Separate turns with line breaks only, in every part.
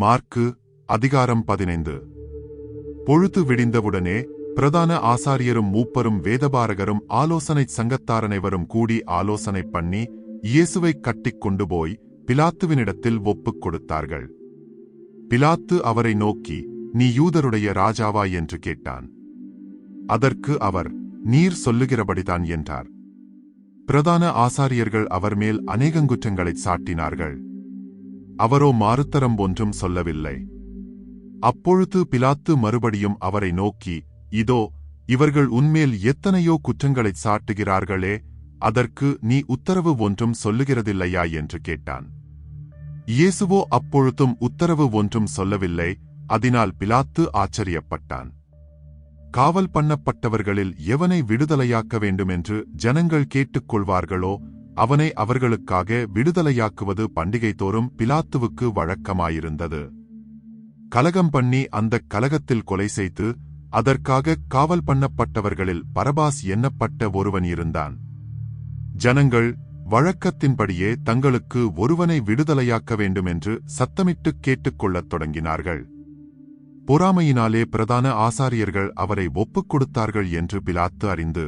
Mark அதிகாரம் பதினைந்து. பொழுது விடிந்தவுடனே பிரதான ஆசாரியரும் மூப்பரும் வேதபாரகரும் ஆலோசனை சங்கத்தாரனைவரும் கூடி ஆலோசனை பண்ணி இயேசுவை கட்டிக் கொண்டு போய் பிலாத்துவினிடத்தில் ஒப்புக் கொடுத்தார்கள். பிலாத்து அவரை நோக்கி நீ யூதருடைய ராஜாவா? என்று கேட்டான். அதற்கு அவர் நீர் சொல்லுகிறபடிதான் என்றார். பிரதான ஆசாரியர்கள் அவர் மேல் அநேகங்குற்றங்களைச் சாட்டினார்கள். அவரோ மாறுத்தரம் ஒன்றும் சொல்லவில்லை. அப்பொழுது பிலாத்து மறுபடியும் அவரை நோக்கி இதோ இவர்கள் உன்மேல் எத்தனையோ குற்றங்களைச் சாட்டுகிறார்களே அதற்கு நீ உத்தரவு ஒன்றும் சொல்லுகிறதில்லையா? என்று கேட்டான். இயேசுவோ அப்பொழுதும் உத்தரவு ஒன்றும் சொல்லவில்லை அதனால் பிலாத்து ஆச்சரியப்பட்டான். காவல் பண்ணப்பட்டவர்களில் எவனை விடுதலையாக்க வேண்டுமென்று ஜனங்கள் கேட்டுக்கொள்வார்களோ அவனை அவர்களுக்காக விடுதலையாக்குவது பண்டிகை தோறும் பிலாத்துவுக்கு வழக்கமாயிருந்தது. கலகம் பண்ணி அந்தக் கலகத்தில் கொலை செய்து அதற்காக காவல் பண்ணப்பட்டவர்களில் பரபாஸ் எண்ணப்பட்ட ஒருவன் இருந்தான். ஜனங்கள் வழக்கத்தின்படியே தங்களுக்கு ஒருவனை விடுதலையாக்க வேண்டுமென்று சத்தமிட்டுக் கேட்டுக்கொள்ளத் தொடங்கினார்கள். பொறாமையினாலே பிரதான ஆசாரியர்கள் அவரை ஒப்புக் கொடுத்தார்கள் என்று பிலாத்து அறிந்து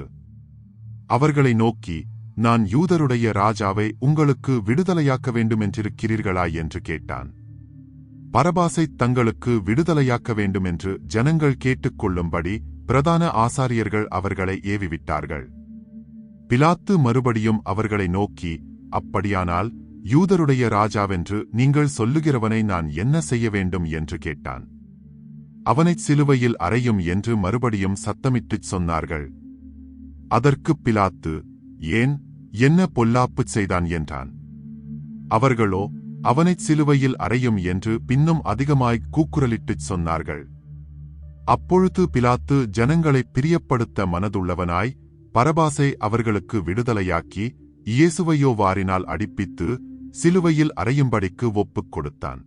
அவர்களை நோக்கி நான் யூதருடைய ராஜாவை உங்களுக்கு விடுதலையாக்க வேண்டுமென்றிருக்கிறீர்களா என்று கேட்டான். பரபாசை தங்களுக்கு விடுதலையாக்க வேண்டுமென்று ஜனங்கள் கேட்டுக்கொள்ளும்படி பிரதான ஆசாரியர்கள் அவர்களை ஏவிவிட்டார்கள். பிலாத்து மறுபடியும் அவர்களை நோக்கி அப்படியானால் யூதருடைய ராஜாவென்று நீங்கள் சொல்லுகிறவனை நான் என்ன செய்ய வேண்டும்? என்று கேட்டான். அவனைச் சிலுவையில் அறையும் என்று மறுபடியும் சத்தமிட்டுச் சொன்னார்கள். அதற்குப் பிலாத்து ஏன் என்ன பொல்லாப்புச் செய்தான் என்றான். அவர்களோ அவனைச் சிலுவையில் அறையும் என்று பின்னும் அதிகமாய் கூக்குரலிட்டுச் சொன்னார்கள். அப்பொழுது பிலாத்து ஜனங்களைப் பிரியப்படுத்த மனதுள்ளவனாய் பரபாசை அவர்களுக்கு விடுதலையாக்கி இயேசுவையோ வாரினால் அடிப்பித்து சிலுவையில் அறையும்படிக்கு ஒப்புக் கொடுத்தான்.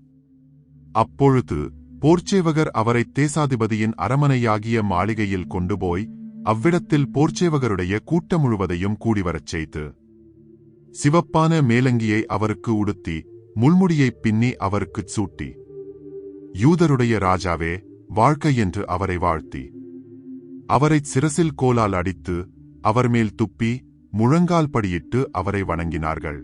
அப்பொழுது போர்ச்சேவகர் அவரை தேசாதிபதியின் அரமனையாகிய மாளிகையில் கொண்டுபோய் அவ்விடத்தில் போர்ச்சேவகருடைய கூட்டம் முழுவதையும் கூடிவரச் செய்து சிவப்பான மேலங்கியை அவருக்கு உடுத்தி முள்முடியைப் பின்னி அவருக்குச் சூட்டி யூதருடைய ராஜாவே வாழ்க்கை என்று அவரை வாழ்த்தி அவரைச் சிரசில் கோலால் அடித்து அவர் மேல் துப்பி முழங்கால் படியிட்டு அவரை வணங்கினார்கள்.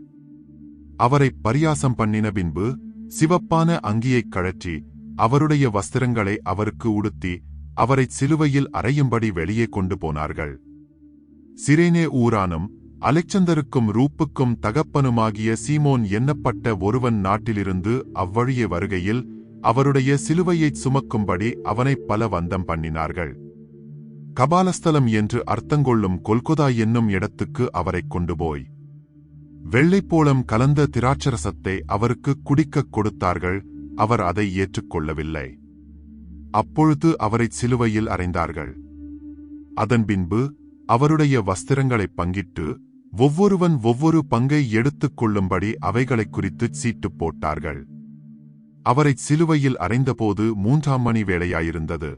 அவரை பரியாசம் பண்ணின பின்பு சிவப்பான அங்கியைக் கழற்றி அவருடைய வஸ்திரங்களை அவருக்கு உடுத்தி அவரைச் சிலுவையில் அறையும்படி வெளியே கொண்டு போனார்கள். சிரேனே ஊரானும் அலெக்சந்தருக்கும் ரூப்புக்கும் தகப்பனுமாகிய சீமோன் எண்ணப்பட்ட ஒருவன் நாட்டிலிருந்து அவ்வழியே வருகையில் அவருடைய சிலுவையைச் சுமக்கும்படி அவனை பல வந்தம் பண்ணினார்கள். கபாலஸ்தலம் என்று அர்த்தங்கொள்ளும் கொல்கொதா என்னும் இடத்துக்கு அவரைக் கொண்டு போய் வெள்ளைப்போளம் கலந்த திராட்சரசத்தை அவருக்கு குடிக்கக் கொடுத்தார்கள் அவர் அதை ஏற்றுக்கொள்ளவில்லை. அப்பொழுது அவரைச் சிலுவையில் அறைந்தார்கள். அதன் பின்பு அவருடைய வஸ்திரங்களைப் பங்கிட்டு ஒவ்வொருவன் ஒவ்வொரு பங்கை எடுத்துக் கொள்ளும்படி அவைகளைக் குறித்துச் சீட்டு போட்டார்கள். அவரைச் சிலுவையில் அறைந்தபோது மூன்றாம் மணி வேளையாயிருந்தது.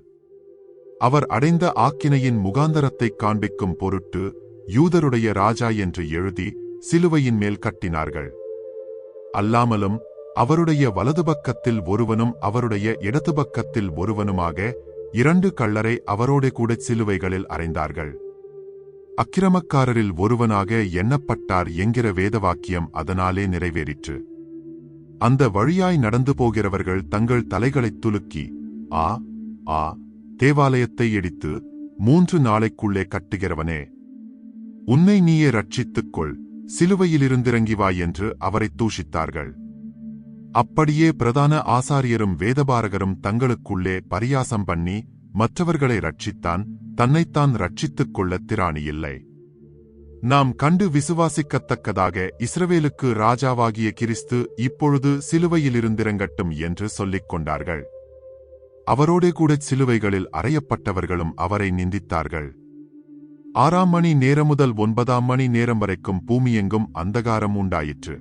அவர் அடைந்த ஆக்கினையின் முகாந்தரத்தைக் காண்பிக்கும் பொருட்டு யூதருடைய ராஜா என்று எழுதி சிலுவையின் மேல் கட்டினார்கள். அல்லாமலும் அவருடைய வலது பக்கத்தில் ஒருவனும் அவருடைய இடது பக்கத்தில் ஒருவனுமாக இரண்டு கள்ளரை அவரோட கூட சிலுவைகளில் அறைந்தார்கள். அக்கிரமக்காரரில் ஒருவனாக எண்ணப்பட்டார் என்கிற வேதவாக்கியம் அதனாலே நிறைவேறிற்று. அந்த வழியாய் நடந்து போகிறவர்கள் தங்கள் தலைகளைத் துலுக்கி ஆ ஆ தேவாலயத்தை இடித்து மூன்று நாளைக்குள்ளே கட்டுகிறவனே உன்னை நீயே ரட்சித்துக் கொள் சிலுவையிலிருந்திறங்கி வா என்று அவரை தூஷித்தார்கள். அப்படியே பிரதான ஆசாரியரும் வேதபாரகரும் தங்களுக்குள்ளே பரியாசம் பண்ணி மற்றவர்களை ரட்சித்தான் தன்னைத்தான் ரட்சித்துக் கொள்ள திராணியில்லை. நாம் கண்டு விசுவாசிக்கத்தக்கதாக இஸ்ரவேலுக்கு ராஜாவாகிய கிறிஸ்து இப்பொழுது சிலுவையிலிருந்திறங்கட்டும் என்று சொல்லிக் கொண்டார்கள். அவரோடே கூட சிலுவைகளில் அறையப்பட்டவர்களும் அவரை நிந்தித்தார்கள். ஆறாம் மணி நேரம் முதல் ஒன்பதாம் மணி நேரம் வரைக்கும் பூமியெங்கும் அந்தகாரம் உண்டாயிற்று.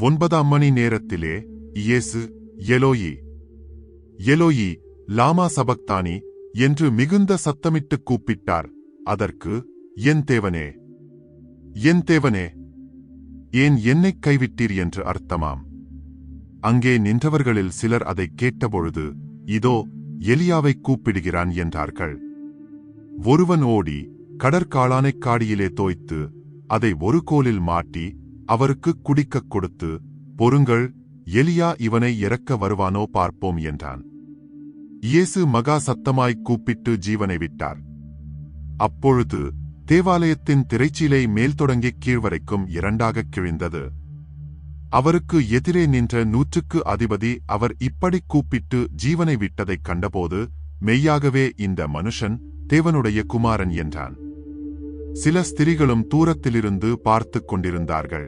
ஒன்பதாம் மணி நேரத்திலே இயேசு எலோயி எலோயி லாமா சபக்தானி என்று மிகுந்த சத்தமிட்டுக் கூப்பிட்டார். அதற்கு என் தேவனே என் தேவனே ஏன் என்னைக் கைவிட்டீர் என்று அர்த்தமாம். அங்கே நின்றவர்களில் சிலர் அதைக் கேட்டபொழுது இதோ எலியாவை கூப்பிடுகிறான் என்றார்கள். ஒருவன் ஓடி கடற்காளானைக் காடியிலே தோய்த்து அதை ஒரு கோலில் மாட்டி அவருக்கு குடிக்கக் கொடுத்து பொறுங்கள் எலியா இவனை இறக்க வருவானோ பார்ப்போம் என்றான். இயேசு மகா சத்தமாய் கூப்பிட்டு ஜீவனை விட்டார். அப்பொழுது தேவாலயத்தின் திரைச்சீலை மேல் தொடங்கி கீழ் வரைக்கும் இரண்டாகக் கிழிந்தது. அவருக்கு எதிரே நின்ற நூற்றுக்கு அதிபதி அவர் இப்படி கூப்பிட்டு ஜீவனை விட்டதைக் கண்டபோது மெய்யாகவே இந்த மனுஷன் தேவனுடைய குமாரன் என்றான். சில ஸ்திரிகளும் தூரத்திலிருந்து பார்த்துக் கொண்டிருந்தார்கள்.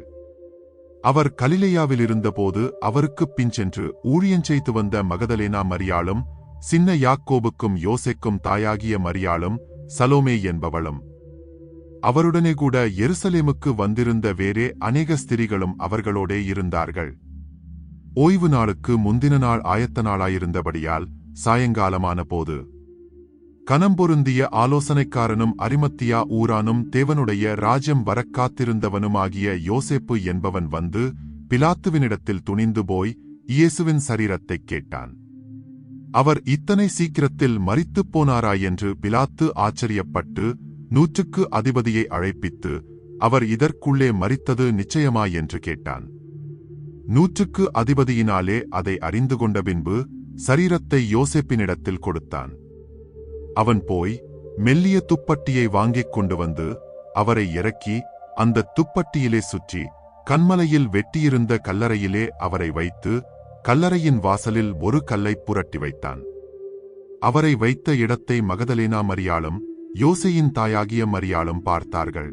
அவர் கலிலேயாவில் இருந்தபோது அவருக்குப் பின்சென்று ஊழியஞ்செய்து வந்த மகதலேனா மரியாளும் சின்ன யாக்கோபுக்கும் யோசைக்கும் தாயாகிய மரியாளும் சலோமே என்பவளும். அவருடனே கூட எருசலேமுக்கு வந்திருந்த வேறே அநேக ஸ்திரிகளும் அவர்களோடே இருந்தார்கள். ஓய்வு நாளுக்கு முந்தின நாள் ஆயத்த நாளாயிருந்தபடியால் சாயங்காலமான போது கனம்பொருந்திய ஆலோசனைக்காரனும் அரிமத்தியா ஊரானும் தேவனுடைய ராஜ்யம் வரக் காத்திருந்தவனுமாகிய யோசேப்பு என்பவன் வந்து பிலாத்துவினிடத்தில் துணிந்து போய் இயேசுவின் சரீரத்தைக் கேட்டான். அவர் இத்தனை சீக்கிரத்தில் மரித்துப் போனாரா என்று பிலாத்து ஆச்சரியப்பட்டு நூற்றுக்கு அதிபதியை அழைப்பித்து அவர் இதற்குள்ளே மறித்தது நிச்சயமா? என்று கேட்டான். நூற்றுக்கு அதிபதியினாலே அதை அறிந்து கொண்ட பின்பு சரீரத்தை யோசேப்பினிடத்தில் கொடுத்தான். அவன் போய் மெல்லிய துப்பட்டியை வாங்கிக் கொண்டு வந்து அவரை இறக்கி அந்த துப்பட்டியிலே சுற்றி கண்மலையில் வெட்டியிருந்த கல்லறையிலே அவரை வைத்து கல்லறையின் வாசலில் ஒரு கல்லை புரட்டி வைத்தான். அவரை வைத்த இடத்தை மகதலேனா மரியாளும் யோசையின் தாயாகிய மரியாளும் பார்த்தார்கள்.